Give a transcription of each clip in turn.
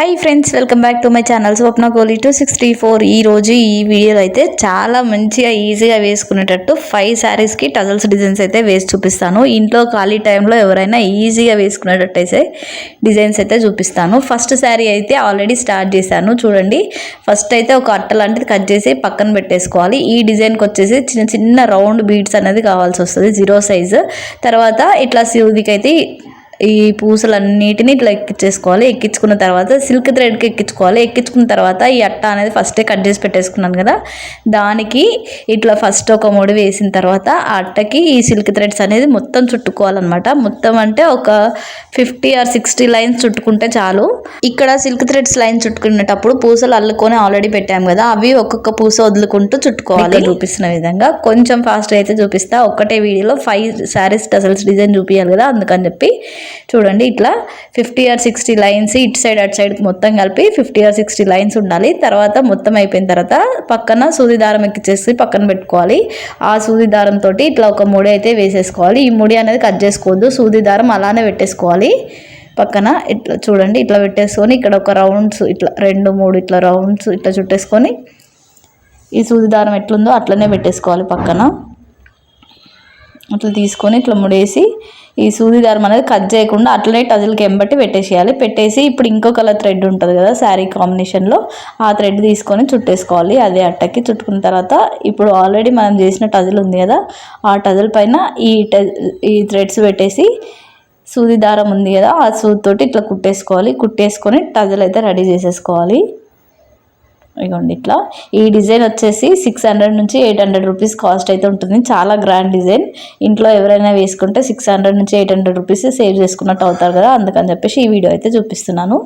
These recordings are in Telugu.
Hi friends welcome back to my channel Swapna Goli two six three four ఈ రోజు ఈ వీడియోలో అయితే చాలా మంచిగా ఈజీగా వేసుకునేటట్టు ఫైవ్ శారీస్కి టజల్స్ డిజైన్స్ అయితే వేసి చూపిస్తాను. ఇంట్లో ఖాళీ టైంలో ఎవరైనా ఈజీగా వేసుకునేటట్టు అయితే డిజైన్స్ అయితే చూపిస్తాను. ఫస్ట్ శారీ అయితే ఆల్రెడీ స్టార్ట్ చేశాను. చూడండి ఫస్ట్ అయితే ఒక అట్ట లాంటిది కట్ చేసి పక్కన పెట్టేసుకోవాలి. ఈ డిజైన్కి వచ్చేసి చిన్న చిన్న రౌండ్ బీడ్స్ అనేది కావాల్సి వస్తుంది జీరో సైజు తర్వాత ఇట్లా సిరుదికి అయితే ఈ పూసలన్నిటిని ఇట్లా ఎక్కించేసుకోవాలి ఎక్కించుకున్న తర్వాత సిల్క్ థ్రెడ్కి ఎక్కించుకోవాలి ఎక్కించుకున్న తర్వాత ఈ అట్ట అనేది ఫస్టే కట్ చేసి పెట్టేసుకున్నాను కదా. దానికి ఇట్లా ఫస్ట్ ఒక ముడి వేసిన తర్వాత ఆ అట్టకి ఈ సిల్క్ థ్రెడ్స్ అనేది మొత్తం చుట్టుకోవాలన్నమాట. మొత్తం అంటే ఒక ఫిఫ్టీ ఆర్ సిక్స్టీ లైన్స్ చుట్టుకుంటే చాలు. ఇక్కడ సిల్క్ థ్రెడ్స్ లైన్ చుట్టుకునేటప్పుడు పూసలు అల్లుకొని ఆల్రెడీ పెట్టాము కదా. అవి ఒక్కొక్క పూస వదులుకుంటూ చుట్టుకోవాలి. చూపిస్తున్న విధంగా. కొంచెం ఫాస్ట్గా అయితే చూపిస్తా. ఒక్కటే వీడియోలో ఫైవ్ శారీస్ టసల్స్ డిజైన్ చూపించాలి కదా అందుకని చెప్పి. చూడండి ఇట్లా ఫిఫ్టీ ఆర్ సిక్స్టీ లైన్స్ ఇటు సైడ్ అటు సైడ్ మొత్తం కలిపి ఫిఫ్టీ ఆర్ సిక్స్టీ లైన్స్ ఉండాలి. తర్వాత మొత్తం అయిపోయిన తర్వాత పక్కన సూది దారం ఎక్కిచ్చేసి పక్కన పెట్టుకోవాలి. ఆ సూది దారంతో ఇట్లా ఒక ముడి అయితే వేసేసుకోవాలి. ఈ ముడి అనేది కట్ చేసుకోవద్దు. సూది దారం అలానే పెట్టేసుకోవాలి. పక్కన ఇట్లా చూడండి ఇట్లా పెట్టేసుకొని ఇక్కడ ఒక రౌండ్స్ ఇట్లా రెండు మూడు ఇట్లా రౌండ్స్ ఇట్లా చుట్టేసుకొని ఈ సూది దారం ఎట్లుందో అట్లనే పెట్టేసుకోవాలి పక్కన. అట్లా తీసుకొని ఇట్లా ముడేసి ఈ సూది దారం అనేది కట్ చేయకుండా అట్లనే టజిల్కి ఎంబట్టి పెట్టేసేయాలి. పెట్టేసి ఇప్పుడు ఇంకో కలర్ థ్రెడ్ ఉంటుంది కదా శారీ కాంబినేషన్లో ఆ థ్రెడ్ తీసుకొని చుట్టేసుకోవాలి. అదే అట్టకి చుట్టుకున్న తర్వాత ఇప్పుడు ఆల్రెడీ మనం చేసిన టజిల్ ఉంది కదా ఆ టజిల్ పైన ఈ ఈ థ్రెడ్స్ పెట్టేసి సూది దారం ఉంది కదా ఆ సూదితోటి ఇట్లా కుట్టేసుకోవాలి. కుట్టేసుకొని టజిల్ అయితే రెడీ చేసేసుకోవాలి. ఇగోండి ఇట్లా. ఈ డిజైన్ వచ్చేసి సిక్స్ హండ్రెడ్ నుంచి ఎయిట్ హండ్రెడ్ రూపీస్ కాస్ట్ అయితే ఉంటుంది. చాలా గ్రాండ్ డిజైన్. ఇంట్లో ఎవరైనా వేసుకుంటే సిక్స్ హండ్రెడ్ నుంచి ఎయిట్ హండ్రెడ్ రూపీస్ సేవ్ చేసుకున్నట్టు అవుతారు కదా అందుకని చెప్పేసి ఈ వీడియో అయితే చూపిస్తున్నాను.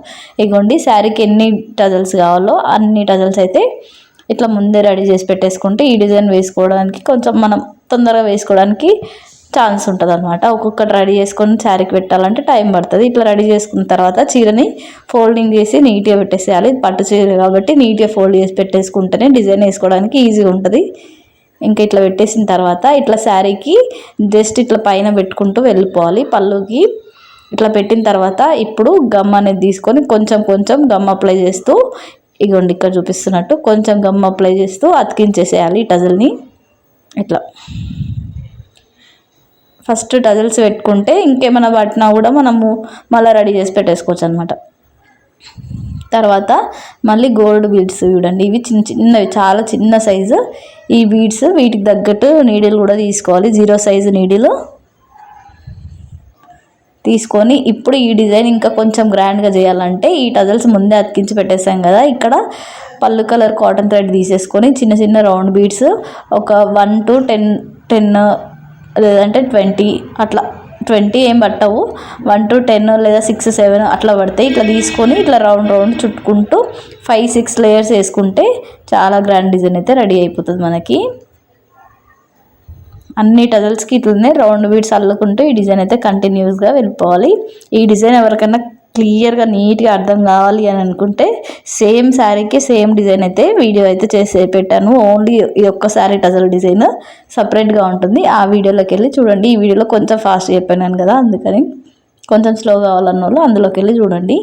ఇగోండి శారీకి ఎన్ని టజల్స్ కావాలో అన్ని టజల్స్ అయితే ఇట్లా ముందే రెడీ చేసి పెట్టేసుకుంటే ఈ డిజైన్ వేసుకోవడానికి కొంచెం మనం తొందరగా వేసుకోవడానికి ఛాన్స్ ఉంటుంది అనమాట ఒక్కొక్కటి రెడీ చేసుకొని శారీకి పెట్టాలంటే టైం పడుతుంది. ఇట్లా రెడీ చేసుకున్న తర్వాత చీరని ఫోల్డింగ్ చేసి నీట్గా పెట్టేసేయాలి. పట్టు చీర కాబట్టి నీట్గా ఫోల్డ్ చేసి పెట్టేసుకుంటేనే డిజైన్ వేసుకోవడానికి ఈజీగా ఉంటుంది. ఇంకా ఇట్లా పెట్టేసిన తర్వాత ఇట్లా శారీకి జస్ట్ ఇట్లా పైన పెట్టుకుంటూ వెళ్ళిపోవాలి. పళ్ళుకి ఇట్లా పెట్టిన తర్వాత ఇప్పుడు గమ్ అనేది తీసుకొని కొంచెం కొంచెం గమ్ అప్లై చేస్తూ ఇగోండి ఇక్కడ చూపిస్తున్నట్టు కొంచెం గమ్ అప్లై చేస్తూ అతికించేసేయాలి టజల్ని. ఇట్లా. ఫస్ట్ టజల్స్ పెట్టుకుంటే ఇంకేమైనా పట్టినా కూడా మనము మళ్ళీ రెడీ చేసి పెట్టేసుకోవచ్చు అనమాట తర్వాత మళ్ళీ గోల్డ్ బీడ్స్ చూడండి. ఇవి చిన్న చిన్నవి చాలా చిన్న సైజు. ఈ బీడ్స్ వీటికి తగ్గట్టు నీడిల్ కూడా తీసుకోవాలి. జీరో సైజు నీడిల్ తీసుకొని ఇప్పుడు ఈ డిజైన్ ఇంకా కొంచెం గ్రాండ్గా చేయాలంటే ఈ టజల్స్ ముందే అతికించి పెట్టేసాం కదా. ఇక్కడ పళ్ళు కలర్ కాటన్ థ్రెడ్ తీసేసుకొని చిన్న చిన్న రౌండ్ బీడ్స్ ఒక వన్ టు టెన్ టెన్ లేదంటే ట్వంటీ అట్లా. ట్వంటీ ఏం పట్టవు. వన్ టు టెన్ లేదా సిక్స్ సెవెన్ అట్లా పడతాయి. ఇట్లా తీసుకొని ఇట్లా రౌండ్ రౌండ్ చుట్టుకుంటూ ఫైవ్ సిక్స్ లేయర్స్ వేసుకుంటే చాలా గ్రాండ్ డిజైన్ అయితే రెడీ అయిపోతుంది మనకి. అన్ని టజల్స్కి ఇట్లనే రౌండ్ బీడ్స్ అల్లుకుంటూ ఈ డిజైన్ అయితే కంటిన్యూస్గా వెళ్ళిపోవాలి. ఈ డిజైన్ ఎవరికైనా క్లియర్గా నీట్గా అర్థం కావాలి అని అనుకుంటే సేమ్ శారీకి సేమ్ డిజైన్ అయితే వీడియో అయితే చేసి పెట్టాను. ఓన్లీ ఈ ఒక్క శారీ టజల్ డిజైన్ సపరేట్గా ఉంటుంది. ఆ వీడియోలోకి వెళ్ళి చూడండి. ఈ వీడియోలో కొంచెం ఫాస్ట్ చెప్పాను కదా అందుకని. కొంచెం స్లో కావాలన్న వాళ్ళు అందులోకి వెళ్ళి చూడండి.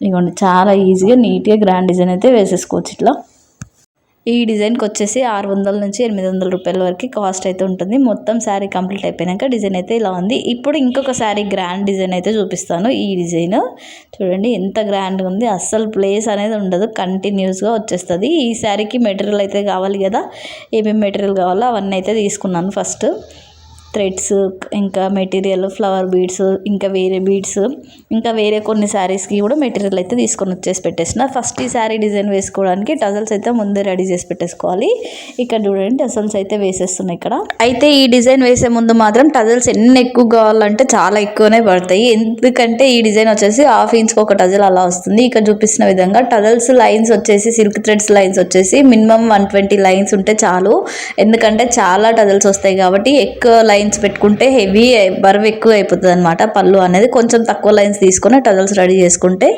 ఇదిగోండి చాలా ఈజీగా నీట్గా గ్రాండ్ డిజైన్ అయితే వేసేసుకోవచ్చు ఇట్లా. ఈ డిజైన్కి వచ్చేసి ఆరు వందల నుంచి ఎనిమిది వందల రూపాయల వరకు కాస్ట్ అయితే ఉంటుంది. మొత్తం శారీ కంప్లీట్ అయిపోయాక డిజైన్ అయితే ఇలా ఉంది. ఇప్పుడు ఇంకొక శారీ గ్రాండ్ డిజైన్ అయితే చూపిస్తాను. ఈ డిజైన్ చూడండి ఎంత గ్రాండ్గా ఉంది. అస్సలు ప్లేస్ అనేది ఉండదు. కంటిన్యూస్గా వచ్చేస్తుంది. ఈ శారీకి మెటీరియల్ అయితే కావాలి కదా. ఏమేమి మెటీరియల్ కావాలో అవన్నీ అయితే తీసుకున్నాను ఫస్ట్. థ్రెడ్స్ ఇంకా మెటీరియల్ ఫ్లవర్ బీడ్స్ ఇంకా వేరే బీడ్స్ ఇంకా వేరే కొన్ని శారీస్కి కూడా మెటీరియల్ అయితే తీసుకొని వచ్చేసి పెట్టేసిన ఫస్ట్ ఈ శారీ డిజైన్ వేసుకోవడానికి టజల్స్ అయితే ముందే రెడీ చేసి పెట్టేసుకోవాలి. ఇక్కడ చూడండి టజల్స్ అయితే వేసేస్తున్నాయి ఇక్కడ. అయితే ఈ డిజైన్ వేసే ముందు మాత్రం టజల్స్ ఎన్ని ఎక్కువ కావాలంటే చాలా ఎక్కువనే పడతాయి. ఎందుకంటే ఈ డిజైన్ వచ్చేసి హాఫ్ ఇంచ్కి ఒక టజల్ అలా వస్తుంది. ఇక్కడ చూపిస్తున్న విధంగా టజల్స్ లైన్స్ వచ్చేసి సిల్క్ థ్రెడ్స్ లైన్స్ వచ్చేసి మినిమం వన్ ట్వంటీ లైన్స్ ఉంటే చాలు. ఎందుకంటే చాలా టజల్స్ వస్తాయి కాబట్టి ఎక్కువ లైన్స్ లైన్స్ పెట్టుకుంటే హెవీ బరువు ఎక్కువ అయిపోతుంది అనమాట పళ్ళు అనేది కొంచెం తక్కువ లైన్స్ తీసుకొని టజల్స్ రెడీ చేసుకుంటే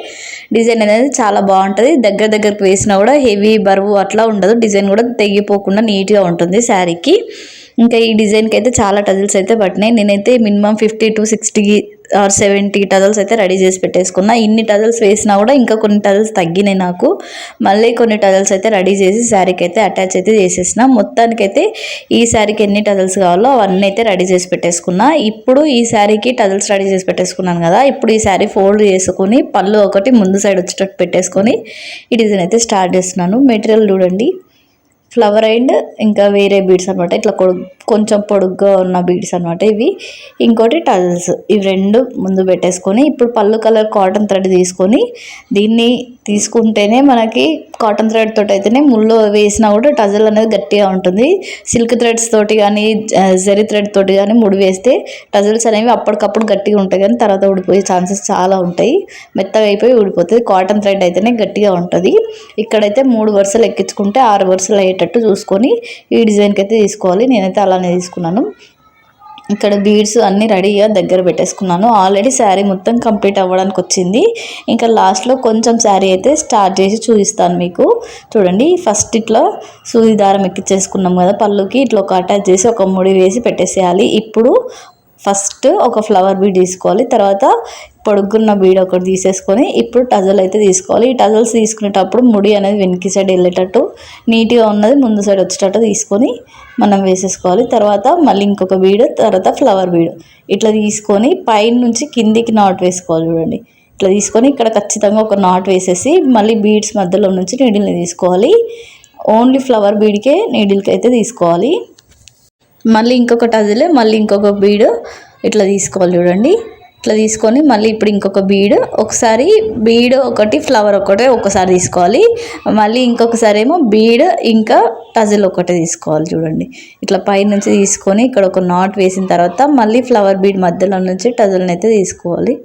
డిజైన్ అనేది చాలా బాగుంటుంది. దగ్గర దగ్గరకు వేసినా కూడా హెవీ బరువు అట్లా ఉండదు. డిజైన్ కూడా తెగిపోకుండా నీట్గా ఉంటుంది శారీకి. ఇంకా ఈ డిజైన్కి అయితే చాలా టజిల్స్ అయితే పట్టినాయి. నేనైతే minimum fifty to sixty or seventy tassels అయితే రెడీ చేసి పెట్టేసుకున్నా. ఇన్ని టజల్స్ వేసినా కూడా ఇంకా కొన్ని టజల్స్ తగ్గినాయి నాకు. మళ్ళీ కొన్ని టజల్స్ అయితే రెడీ చేసి శారీకి అయితే అటాచ్ అయితే చేసేసిన. మొత్తానికైతే ఈ శారీకి ఎన్ని టజల్స్ కావాలో అవన్నీ అయితే రెడీ చేసి పెట్టేసుకున్నా. ఇప్పుడు ఈ శారీకి టజల్స్ రెడీ చేసి పెట్టేసుకున్నాను కదా ఇప్పుడు ఈ శారీ ఫోల్డ్ చేసుకుని పళ్ళు ఒకటి ముందు సైడ్ వచ్చేటట్టు పెట్టేసుకొని ఈ డిజైన్ అయితే స్టార్ట్ చేస్తున్నాను. మెటీరియల్ చూడండి. ఫ్లవర్ అండ్ ఇంకా వేరే బీడ్స్ అనమాట ఇట్లా కొంచెం పొడుగ్గా ఉన్న బీడ్స్ అనమాట ఇవి. ఇంకోటి టజల్స్ ఇవి రెండు ముందు పెట్టేసుకొని ఇప్పుడు పళ్ళు కలర్ కాటన్ థ్రెడ్ తీసుకొని దీన్ని తీసుకుంటేనే మనకి కాటన్ థ్రెడ్ తోటి అయితేనే ముళ్ళు వేసినా కూడా టజల్ అనేది గట్టిగా ఉంటుంది. సిల్క్ థ్రెడ్స్ తోటి కానీ జరీ థ్రెడ్ తోటి కానీ ముడి వేస్తే టజల్స్ అనేవి అప్పటికప్పుడు గట్టిగా ఉంటాయి కానీ తర్వాత ఊడిపోయే ఛాన్సెస్ చాలా ఉంటాయి. మెత్తగా అయిపోయి ఊడిపోతుంది. కాటన్ థ్రెడ్ అయితేనే గట్టిగా ఉంటుంది. ఇక్కడైతే మూడు వరుసలు ఎక్కించుకుంటే ఆరు వరుసలు అయ్యేటట్టు చూసుకొని ఈ డిజైన్కి అయితే తీసుకోవాలి. నేనైతే అలానే తీసుకున్నాను. ఇక్కడ బీడ్స్ అన్నీ రెడీగా దగ్గర పెట్టేసుకున్నాను. ఆల్రెడీ శారీ మొత్తం కంప్లీట్ అవ్వడానికి వచ్చింది. ఇంకా లాస్ట్లో కొంచెం శారీ అయితే స్టార్ట్ చేసి చూపిస్తాను మీకు. చూడండి ఫస్ట్ ఇట్లా సూది దారం ఎక్కించేసుకున్నాం కదా పళ్ళుకి. ఇట్లా ఒక అటాచ్ చేసి ఒక ముడి వేసి పెట్టేసేయాలి. ఇప్పుడు ఫస్ట్ ఒక ఫ్లవర్ బీడ్ తీసుకోవాలి. తర్వాత పొడుగున్న బీడ్ ఒకటి తీసేసుకొని ఇప్పుడు టజల్ అయితే తీసుకోవాలి. ఈ టజల్స్ తీసుకునేటప్పుడు ముడి అనేది వెనక్కి సైడ్ వెళ్ళేటట్టు నీట్గా ఉన్నది ముందు సైడ్ వచ్చేటట్టు తీసుకొని మనం వేసేసుకోవాలి. తర్వాత మళ్ళీ ఇంకొక బీడ్ తర్వాత ఫ్లవర్ బీడ్. ఇట్లా తీసుకొని పైన నుంచి కిందికి నాట్ వేసుకోవాలి చూడండి. ఇట్లా తీసుకొని ఇక్కడ ఖచ్చితంగా ఒక నాట్ వేసేసి మళ్ళీ బీడ్స్ మధ్యలో నుంచి నీడిల్ని తీసుకోవాలి. ఓన్లీ ఫ్లవర్ బీడ్కే నీడిల్కి అయితే తీసుకోవాలి. మళ్ళీ ఇంకొక టజిల్ మళ్ళీ ఇంకొక బీడ్ ఇట్లా తీసుకోవాలి చూడండి. ఇట్లా తీసుకొని మళ్ళీ ఇప్పుడు ఇంకొక బీడ్ ఒకసారి బీడ్ ఒకటి ఫ్లవర్ ఒకటే ఒకసారి తీసుకోవాలి. మళ్ళీ ఇంకొకసారి ఏమో బీడ్ ఇంకా టజిల్ ఒకటే తీసుకోవాలి చూడండి. ఇట్లా పై నుంచి తీసుకొని ఇక్కడ ఒక నాట్ వేసిన తర్వాత మళ్ళీ ఫ్లవర్ బీడ్ మధ్యలో నుంచి టజిల్ని అయితే తీసుకోవాలి.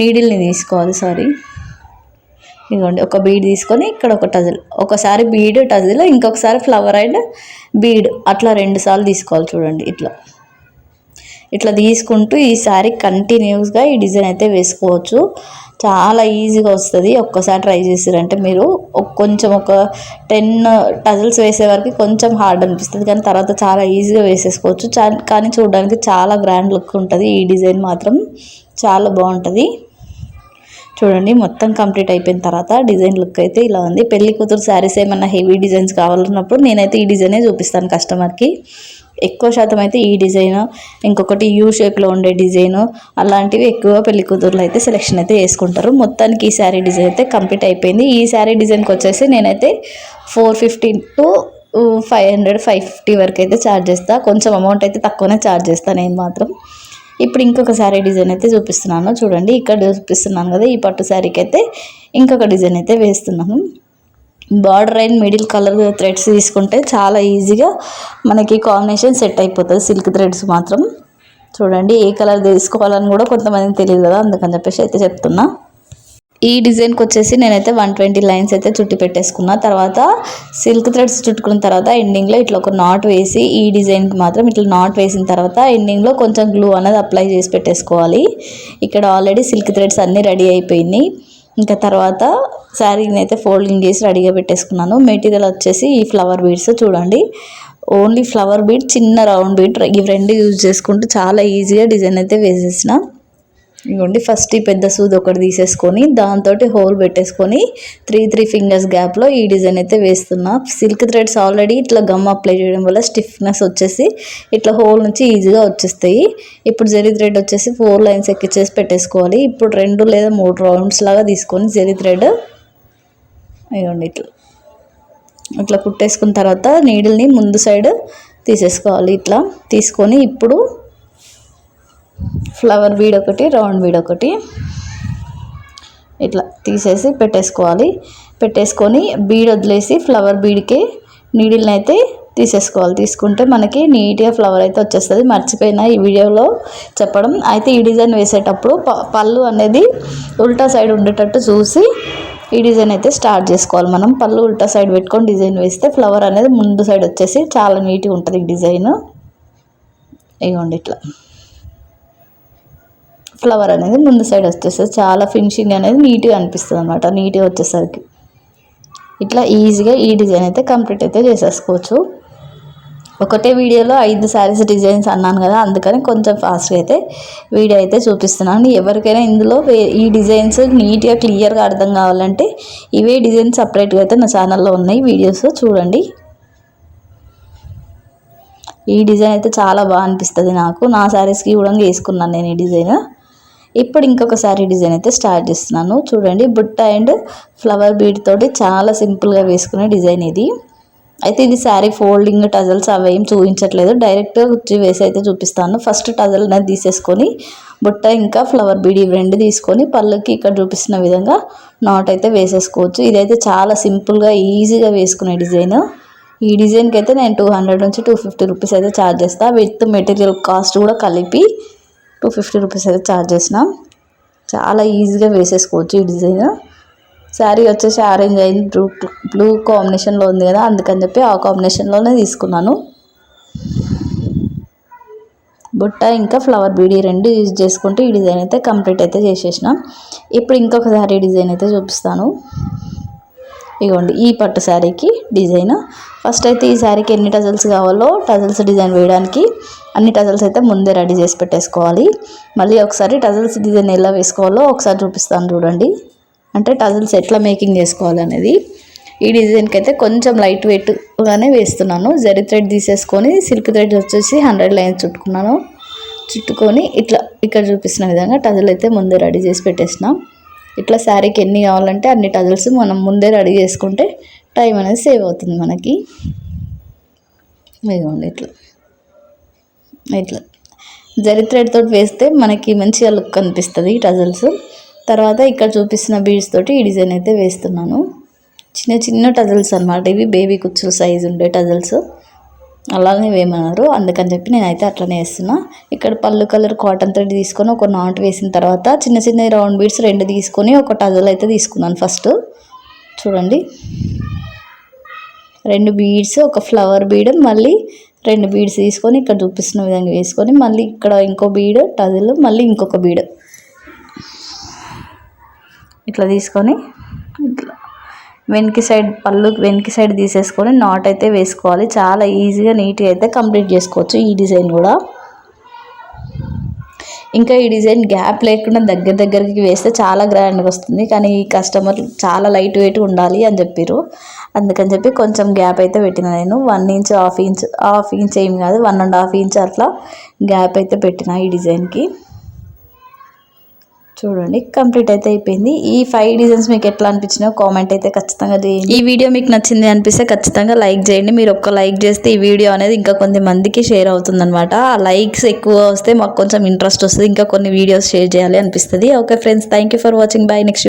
నీడిల్ని తీసుకోవాలి సారీ ఇదిగోండి ఒక బీడ్ తీసుకొని ఇక్కడ ఒక టజిల్ ఒకసారి బీడ్ టజిల్ ఇంకొకసారి ఫ్లవర్ అండ్ బీడ్ అట్లా రెండు సార్లు తీసుకోవాలి చూడండి ఇట్లా. ఇట్లా తీసుకుంటూ ఈసారి కంటిన్యూస్గా ఈ డిజైన్ అయితే వేసుకోవచ్చు. చాలా ఈజీగా వస్తుంది. ఒక్కసారి ట్రై చేసారంటే మీరు కొంచెం ఒక టెన్ టజల్స్ వేసే వరకు కొంచెం హార్డ్ అనిపిస్తుంది. కానీ తర్వాత చాలా ఈజీగా వేసేసుకోవచ్చు. కానీ చూడడానికి చాలా గ్రాండ్ లుక్ ఉంటుంది. ఈ డిజైన్ మాత్రం చాలా బాగుంటుంది. చూడండి మొత్తం కంప్లీట్ అయిపోయిన తర్వాత డిజైన్ లుక్ అయితే ఇలా ఉంది. పెళ్ళి కూతురు శారీస్ ఏమన్నా హెవీ డిజైన్స్ కావాలన్నప్పుడు నేనైతే ఈ డిజైనే చూపిస్తాను కస్టమర్కి. ఎక్కువ శాతం అయితే ఈ డిజైన్ ఇంకొకటి యూ షేప్లో ఉండే డిజైన్ అలాంటివి ఎక్కువ పెళ్ళి కూతుర్లు అయితే సెలెక్షన్ అయితే వేసుకుంటారు. మొత్తానికి ఈ శారీ డిజైన్ అయితే కంప్లీట్ అయిపోయింది. ఈ శారీ డిజైన్కి వచ్చేసి నేనైతే four fifty to five hundred five fifty వరకు అయితే ఛార్జ్ చేస్తాను కొంచెం అమౌంట్ అయితే తక్కువనే ఛార్జ్ చేస్తాను నేను మాత్రం. ఇప్పుడు ఇంకొక శారీ డిజైన్ అయితే చూపిస్తున్నాను. చూడండి ఇక్కడ చూపిస్తున్నాను కదా ఈ పట్టు శారీకి అయితే ఇంకొక డిజైన్ అయితే వేస్తున్నాను border and middle colour threads తీసుకుంటే చాలా ఈజీగా మనకి కాంబినేషన్ సెట్ అయిపోతుంది. సిల్క్ థ్రెడ్స్ మాత్రం. చూడండి ఏ కలర్ తీసుకోవాలని కూడా కొంతమందికి తెలియదు కదా అందుకని చెప్పేసి అయితే చెప్తున్నా. ఈ డిజైన్కి వచ్చేసి నేనైతే వన్ ట్వంటీ లైన్స్ అయితే చుట్టి పెట్టేసుకున్నా. తర్వాత సిల్క్ థ్రెడ్స్ చుట్టుకున్న తర్వాత ఎండింగ్లో ఇట్లా ఒక నాట్ వేసి ఈ డిజైన్కి మాత్రం ఇట్లా నాట్ వేసిన తర్వాత ఎండింగ్లో కొంచెం గ్లూ అనేది అప్లై చేసి పెట్టేసుకోవాలి. ఇక్కడ ఆల్రెడీ సిల్క్ థ్రెడ్స్ అన్నీ రెడీ అయిపోయినాయి. ఇంకా తర్వాత శారీని అయితే ఫోల్డింగ్ చేసి రెడీగా పెట్టేసుకున్నాను. మెటీరియల్ వచ్చేసి ఈ ఫ్లవర్ బీడ్స్ చూడండి. ఓన్లీ ఫ్లవర్ బీడ్ చిన్న రౌండ్ బీడ్ ఇవి రెండు యూజ్ చేసుకుంటూ చాలా ఈజీగా డిజైన్ అయితే వేసేసిన. ఇవ్వండి ఫస్ట్ ఈ పెద్ద సూది ఒకటి తీసేసుకొని దాంతో హోల్ పెట్టేసుకొని త్రీ త్రీ ఫింగర్స్ గ్యాప్లో ఈ డిజైన్ అయితే వేస్తున్నా. సిల్క్ థ్రెడ్స్ ఆల్రెడీ ఇట్లా గమ్ అప్లై చేయడం వల్ల స్టిఫ్నెస్ వచ్చేసి ఇట్లా హోల్ నుంచి ఈజీగా వచ్చేస్తాయి. ఇప్పుడు జెరీ థ్రెడ్ వచ్చేసి ఫోర్ లైన్స్ ఎక్కిచ్చేసి పెట్టేసుకోవాలి. ఇప్పుడు రెండు లేదా మూడు రౌండ్స్ లాగా తీసుకొని జెరీ థ్రెడ్ ఇవ్వండి ఇట్లా ఇట్లా కుట్టేసుకున్న తర్వాత నీడిల్ని ముందు సైడ్ తీసేసుకోవాలి. ఇట్లా తీసుకొని ఇప్పుడు ఫ్లవర్ బీడ్ ఒకటి రౌండ్ బీడ్ ఒకటి. ఇట్లా తీసేసి పెట్టేసుకోవాలి. పెట్టేసుకొని బీడ్ వదిలేసి ఫ్లవర్ బీడ్కి నీడిల్ని అయితే తీసేసుకోవాలి. తీసుకుంటే మనకి నీట్గా ఫ్లవర్ అయితే వచ్చేస్తుంది. మర్చిపోయిన ఈ వీడియోలో చెప్పడం. అయితే ఈ డిజైన్ వేసేటప్పుడు పళ్ళు అనేది ఉల్టా సైడ్ ఉండేటట్టు చూసి ఈ డిజైన్ అయితే స్టార్ట్ చేసుకోవాలి మనం. పళ్ళు ఉల్టా సైడ్ పెట్టుకొని డిజైన్ వేస్తే ఫ్లవర్ అనేది ముందు సైడ్ వచ్చేసి చాలా నీట్గా ఉంటుంది ఈ డిజైన్. ఇవ్వండి ఇట్లా. ఫ్లవర్ అనేది ముందు సైడ్ వచ్చేస్తుంది. చాలా ఫినిషింగ్ అనేది నీట్గా అనిపిస్తుంది అనమాట నీట్గా వచ్చేసరికి. ఇట్లా ఈజీగా ఈ డిజైన్ అయితే కంప్లీట్ అయితే చేసేసుకోవచ్చు. ఒకటే వీడియోలో ఐదు శారీస్ డిజైన్స్ అన్నాను కదా అందుకని కొంచెం ఫాస్ట్గా అయితే వీడియో అయితే చూపిస్తున్నాను. ఎవరికైనా ఇందులో ఈ డిజైన్స్ నీట్గా క్లియర్గా అర్థం కావాలంటే ఇవే డిజైన్స్ సపరేట్గా అయితే నా ఛానల్లో ఉన్నాయి. వీడియోస్ చూడండి. ఈ డిజైన్ అయితే చాలా బాగా అనిపిస్తుంది నాకు. నా శారీస్కి కూడా వేసుకున్నాను నేను ఈ డిజైన్. ఇప్పుడు ఇంకొక శారీ డిజైన్ అయితే స్టార్ట్ చేస్తున్నాను. చూడండి బుట్ట అండ్ ఫ్లవర్ బీడ్ తోటి చాలా సింపుల్గా వేసుకునే డిజైన్ ఇది. అయితే ఇది శారీ ఫోల్డింగ్ టజల్స్ అవి ఏం చూపించట్లేదు. డైరెక్ట్గా కుర్చీ వేసి అయితే చూపిస్తాను. ఫస్ట్ టజల్ అనేది తీసేసుకొని బుట్ట ఇంకా ఫ్లవర్ బీడ్ ఇవి రెండు తీసుకొని పళ్ళుకి ఇక్కడ చూపిస్తున్న విధంగా నాట్ అయితే వేసేసుకోవచ్చు. ఇదైతే చాలా సింపుల్గా ఈజీగా వేసుకునే డిజైన్. ఈ డిజైన్కి అయితే నేను టూ హండ్రెడ్ నుంచి టూ ఫిఫ్టీ రూపీస్ అయితే ఛార్జ్ చేస్తాను విత్ మెటీరియల్ కాస్ట్ కూడా కలిపి టూ ఫిఫ్టీ రూపీస్ అయితే ఛార్జ్ చేసిన. చాలా ఈజీగా వేసేసుకోవచ్చు ఈ డిజైన్. శారీ వచ్చేసి ఆరెంజ్ అయింది బ్లూ బ్లూ కాంబినేషన్లో ఉంది కదా అందుకని చెప్పి ఆ కాంబినేషన్లోనే తీసుకున్నాను. బుట్ట ఇంకా ఫ్లవర్ బీడీ రెండు యూజ్ చేసుకుంటూ ఈ డిజైన్ అయితే కంప్లీట్ అయితే చేసేసిన. ఇప్పుడు ఇంకొక శారీ డిజైన్ అయితే చూపిస్తాను. ఇగోండి ఈ పట్టు శారీకి డిజైన్. ఫస్ట్ అయితే ఈ శారీకి ఎన్ని టజల్స్ కావాలో టజల్స్ డిజైన్ వేయడానికి అన్ని టజల్స్ అయితే ముందే రెడీ చేసి పెట్టేసుకోవాలి. మళ్ళీ ఒకసారి టజల్స్ డిజైన్ ఎలా వేసుకోవాలో ఒకసారి చూపిస్తాను చూడండి. అంటే టజల్స్ ఎట్లా మేకింగ్ చేసుకోవాలి అనేది. ఈ డిజైన్కి అయితే కొంచెం లైట్ వెయిట్గానే వేస్తున్నాను. జరీ థ్రెడ్ తీసేసుకొని సిల్క్ థ్రెడ్ వచ్చేసి హండ్రెడ్ లైన్స్ చుట్టుకున్నాను. చుట్టుకొని ఇట్లా ఇక్కడ చూపిస్తున్న విధంగా టజల్ అయితే ముందే రెడీ చేసి పెట్టేసినాం. ఇట్లా శారీకి ఎన్ని కావాలంటే అన్ని టజల్స్ మనం ముందే రెడీ చేసుకుంటే టైం అనేది సేవ్ అవుతుంది మనకి. ఇదిగోండి ఇట్లా. ఇట్లా. జరి థ్రెడ్ తోటి వేస్తే మనకి మంచిగా లుక్ అనిపిస్తుంది ఈ టజల్స్. తర్వాత ఇక్కడ చూపిస్తున్న బీడ్స్ తోటి ఈ డిజైన్ అయితే వేస్తున్నాను. చిన్న చిన్న టజల్స్ అనమాట ఇవి బేబీ కుచ్చుల సైజు ఉండే టజల్స్. అలానే వేయమన్నారు. అందుకని చెప్పి నేనైతే అట్లనే వేస్తున్నా. ఇక్కడ పళ్ళు కలర్ కాటన్ థ్రెడ్ తీసుకొని ఒక నాట్ వేసిన తర్వాత చిన్న చిన్న రౌండ్ బీడ్స్ రెండు తీసుకొని ఒక టజల్ అయితే తీసుకున్నాను ఫస్ట్. చూడండి. రెండు బీడ్స్ ఒక ఫ్లవర్ బీడ్ మళ్ళీ రెండు బీడ్స్ తీసుకొని ఇక్కడ చూపిస్తున్న విధంగా వేసుకొని మళ్ళీ ఇక్కడ ఇంకో బీడ్ టజల్ మళ్ళీ ఇంకొక బీడ్. ఇట్లా తీసుకొని వెనక సైడ్ పళ్ళు వెనక సైడ్ తీసేసుకొని నాట్ అయితే వేసుకోవాలి. చాలా ఈజీగా నీట్గా అయితే కంప్లీట్ చేసుకోవచ్చు ఈ డిజైన్ కూడా. ఇంకా ఈ డిజైన్ గ్యాప్ లేకుండా దగ్గర దగ్గరికి వేస్తే చాలా గ్రాండ్గా వస్తుంది. కానీ ఈ కస్టమర్ చాలా లైట్ వెయిట్ ఉండాలి అని చెప్పారు అందుకని చెప్పి కొంచెం గ్యాప్ అయితే పెట్టిన నేను. One inch half inch half inch ఏం కాదు వన్ అండ్ హాఫ్ ఇంచ్ అట్లా గ్యాప్ అయితే పెట్టిన ఈ డిజైన్కి. చూడండి కంప్లీట్ అయితే అయిపోయింది. ఈ ఫైవ్ డిజైన్స్ మీకు ఎట్లా అనిపించినా కామెంట్ అయితే ఖచ్చితంగా చేయండి. ఈ వీడియో మీకు నచ్చింది అనిపిస్తే ఖచ్చితంగా లైక్ చేయండి. మీరు ఒక్క లైక్ చేస్తే ఈ వీడియో అనేది ఇంకా కొంతమందికి షేర్ అవుతుంది అనమాట ఆ లైక్స్ ఎక్కువ వస్తే మాకు కొంచెం ఇంట్రెస్ట్ వస్తుంది. ఇంకా కొన్ని వీడియోస్ షేర్ చేయాలి అనిపిస్తుంది. Okay friends thank you for watching bye next